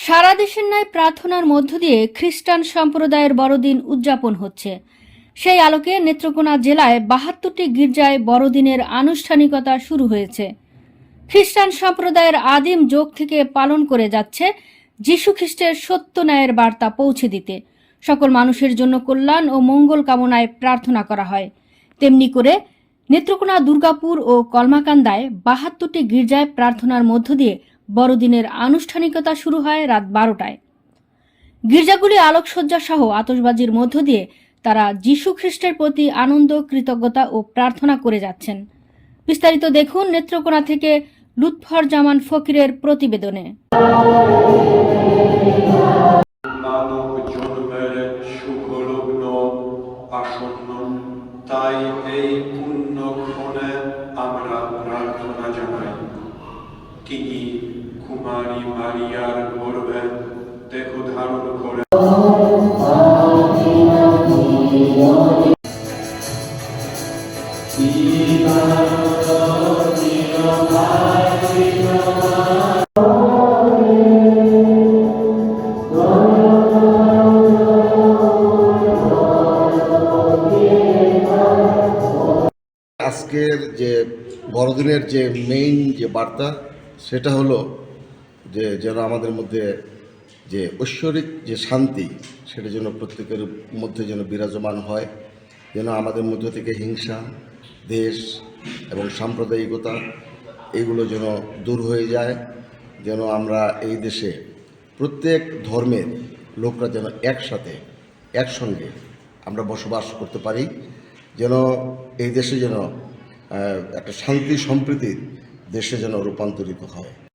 সারা দেশের ন্যায় প্রার্থনার মধ্য দিয়ে খ্রিস্টান সম্প্রদায়ের বড়দিন উদযাপন হচ্ছে। সেই আলোকে নেত্রকোনা জেলায় বাহাত্তরটি গির্জায় বড়দিনের আনুষ্ঠানিকতা শুরু হয়েছে। খ্রিস্টান সম্প্রদায়ের আদিম যোগ থেকে পালন করে যাচ্ছে যীশু খ্রিস্টের সত্য ন্যায়ের বার্তা পৌঁছে দিতে। সকল মানুষের জন্য কল্যাণ ও মঙ্গল কামনায় প্রার্থনা করা হয়। তেমনি করে নেত্রকোনা দুর্গাপুর ও কলমাকান্দায় বাহাত্তরটি গির্জায় প্রার্থনার মধ্য দিয়ে বড়দিনের আনুষ্ঠানিকতা শুরু হয় রাত বারোটায়। গির্জাগুলি আলোকসজ্জা সহ আতশবাজির মধ্য দিয়ে তারা যীশু খ্রিস্টের প্রতি আনন্দ, কৃতজ্ঞতা ও প্রার্থনা করে যাচ্ছেন। বিস্তারিত দেখুন নেত্রকোনা থেকে লুৎফর জামান ফকিরের প্রতিবেদনে। তাই এই পুণ্যক্ষণে আমরা প্রার্থনা জানাই। তিনি কুমারী মারিয়ার গর্ভে দেহ ধারণ করে আজকের যে বড়দিনের যে মেইন যে বার্তা সেটা হলো যে, যেন আমাদের মধ্যে যে ঐশ্বরিক যে শান্তি, সেটা যেন প্রত্যেকের মধ্যে যেন বিরাজমান হয়, যেন আমাদের মধ্য থেকে হিংসা, দেশ এবং সাম্প্রদায়িকতা এগুলো যেন দূর হয়ে যায়, যেন আমরা এই দেশে প্রত্যেক ধর্মের লোকরা যেন একসাথে, একসঙ্গে আমরা বসবাস করতে পারি, যেন এই দেশে যেন একটা শান্তি সম্প্রীতির দেশে যেন রূপান্তরিত হয়।